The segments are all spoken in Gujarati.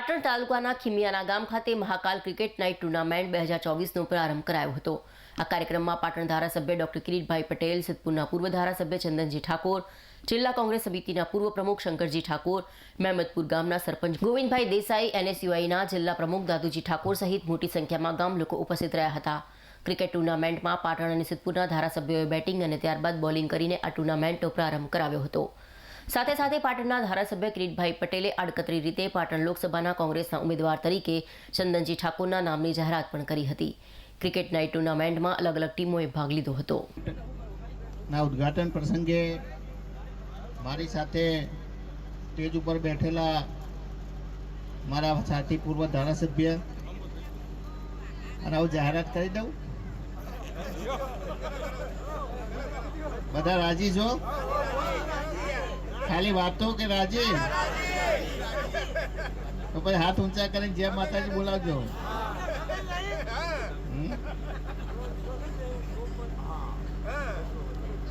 પાટણ તાલુકાના ખીમિયાના ગામ ખાતે મહાકાલ ક્રિકેટ નાઇટ ટુર્નામેન્ટ બે હજાર ચોવીસનો પ્રારંભ કરાયો હતો. આ કાર્યક્રમમાં પાટણ ધારાસભ્ય ડોક્ટર કિરીટભાઈ પટેલ સિદ્ધપુરના પૂર્વ ધારાસભ્ય ચંદનજી ઠાકોર, જિલ્લા કોંગ્રેસ સમિતિના પૂર્વ પ્રમુખ શંકરજી ઠાકોર, મહેમદપુર ગામના સરપંચ ગોવિંદભાઈ દેસાઈ, એનએસયુઆઈના જિલ્લા પ્રમુખ દાદુજી ઠાકોર સહિત મોટી સંખ્યામાં ગામ લોકો ઉપસ્થિત રહ્યા હતા. ક્રિકેટ ટુર્નામેન્ટમાં પાટણ અને સિદ્ધપુરના ધારાસભ્યોએ બેટિંગ અને ત્યારબાદ બોલિંગ કરીને આ ટુર્નામેન્ટનો પ્રારંભ કરાવ્યો હતો. સાથે સાથે પાટણના ધારાસભ્ય કિરીટભાઈ પટેલે આડકતરી રીતે પાટણ લોકસભાના કોંગ્રેસના ઉમેદવાર તરીકે ચંદનજી ઠાકોરના નામની જાહેરાત પણ કરી હતી. ક્રિકેટ નાઇટ ટુર્નામેન્ટમાં અલગ અલગ ટીમોએ ભાગ લીધો હતો. ના, ઉદ્ઘાટન પ્રસંગે મારી સાથે સ્ટેજ ઉપર બેઠેલા મારા સાથી પૂર્વ ધારાસભ્ય, અને હું જાહેરાત કરી દઉં. બધા રાજી છો? ખાલી વાતો કે રાજી? તો પછી હાથ ઊંચા કરીને જય માતાજી બોલાવજો.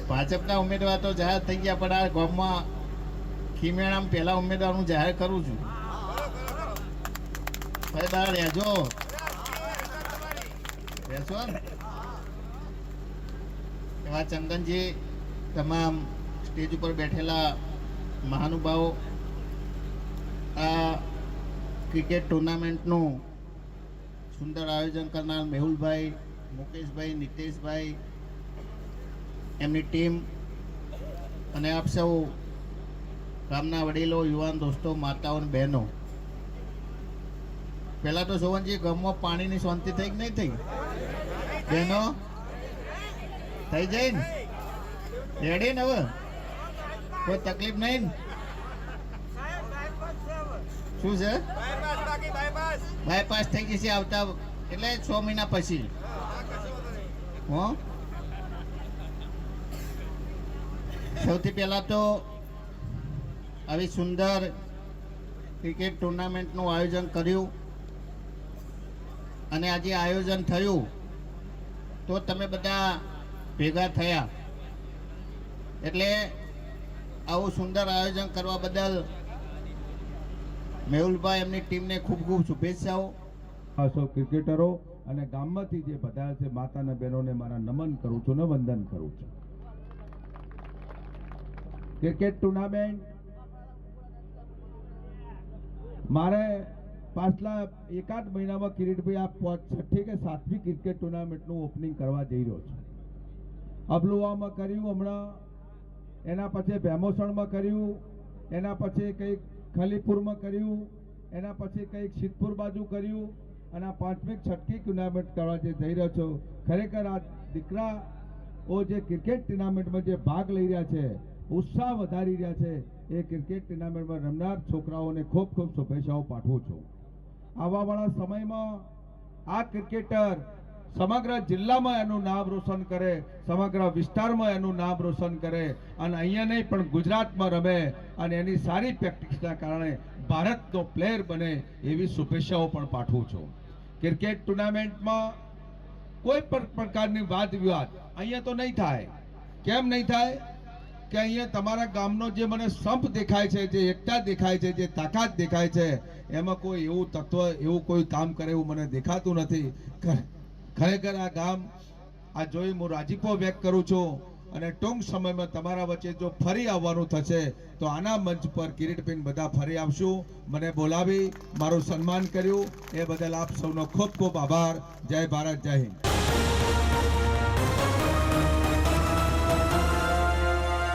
ભાજપના ઉમેદવાર તો જાહેર થઈ ગયા, પણ આ ગામમાં ખીમેણામ પહેલા ઉમેદવાર હું જાહેર કરું છું. ભાઈ બહાર રહેજો. રહેશો? એવા ચંદનજી તમામ સ્ટેજ ઉપર બેઠેલા મહાનુભાવો, આ ક્રિકેટ ટુર્નામેન્ટનું સુંદર આયોજન કરનાર મેહુલભાઈ, મુકેશભાઈ, નિતેશભાઈ, એમની ટીમ અને આપ સૌ ગામના વડીલો, યુવાન દોસ્તો, માતાઓ અને બહેનો. પહેલાં તો સોવનજી ગામમાં પાણીની શાંતિ થઈ કે નહીં થઈ? બહેનો, થઈ જાય ને રેડી ને હવે? કોઈ તકલીફ નહીં શું છે? બાયપાસ થઈ ગઈ છે આવતા એટલે છ મહિના પછી. હો? સૌથી પહેલાં તો આવી સુંદર ક્રિકેટ ટુર્નામેન્ટનું આયોજન કર્યું અને આજે આયોજન થયું. તો તમે બધા ભેગા થયા. એટલે આવું સુંદર આયોજન કરવા બદલ મેહુલભાઈ એમની ટીમને ખૂબ ખૂબ શુભેચ્છાઓ. ખાસો ક્રિકેટરો અને ગામમાંથી જે બધા છે, માતાના બહેનોને મારા નમન કરું છું ને વંદન કરું છું. Cricket tournament. મારે પાછલા એકાદ મહિનામાં કિરીટભાઈ, આ છઠ્ઠી કે સાતમી ક્રિકેટ ટુર્નામેન્ટનું ઓપનિંગ કરવા જઈ રહ્યો છું. અબલુવામાં કર્યું, હમણાં એના પછી ભેમોસણમાં કર્યું, એના પછી કંઈક ખલીપુરમાં કર્યું, એના પછી કંઈક સિદ્ધપુર બાજુ કર્યું, અને આ પાંચમી છટકી ટુર્નામેન્ટ કરવા જે જઈ રહ્યો છું, ખરેખર આ દીકરાઓ જે ક્રિકેટ ટુર્નામેન્ટમાં જે ભાગ લઈ રહ્યા છે, ઉત્સાહ વધારી રહ્યા છે, એ ક્રિકેટ ટુર્નામેન્ટમાં રમનાર છોકરાઓને ખૂબ ખૂબ શુભેચ્છાઓ પાઠવું છું. આવવાવાળા સમયમાં આ ક્રિકેટર સમગ્ર જિલ્લામાં એનું નામ રોશન કરે, સમગ્ર વિસ્તારમાં એનું નામ રોશન કરે અને અહીંયા નહીં પણ ગુજરાતમાં રમે અને એની સારી પ્રેક્ટિસના કારણે ભારતનો પ્લેયર બને એવી શુભેચ્છાઓ પણ પાઠવું છું. ક્રિકેટ ટુર્નામેન્ટમાં કોઈ પણ પ્રકારની વાદ વિવાદ અહીંયા તો નહીં થાય. કેમ નહીં થાય? કે અહીંયા તમારા ગામનો જે મને સંપ દેખાય છે, જે એકતા દેખાય છે, જે તાકાત દેખાય છે, એમાં કોઈ એવું તત્વ, એવું કોઈ કામ કરે એવું મને દેખાતું નથી. ખરેખર આ ગામ, આ જોઈ હું રાજીપો વ્યક્ત કરું છું અને ટૂંક સમયમાં તમારા વચ્ચે જો ફરી આવવાનું થશે, તો આના મંચ પર કિરીટબેન બધા ફરી આવશું. મને બોલાવી, મારું સન્માન કર્યું. એ બદલ આપ સૌનો ખૂબ ખૂબ આભાર. જય ભારત, જય હિન્દ.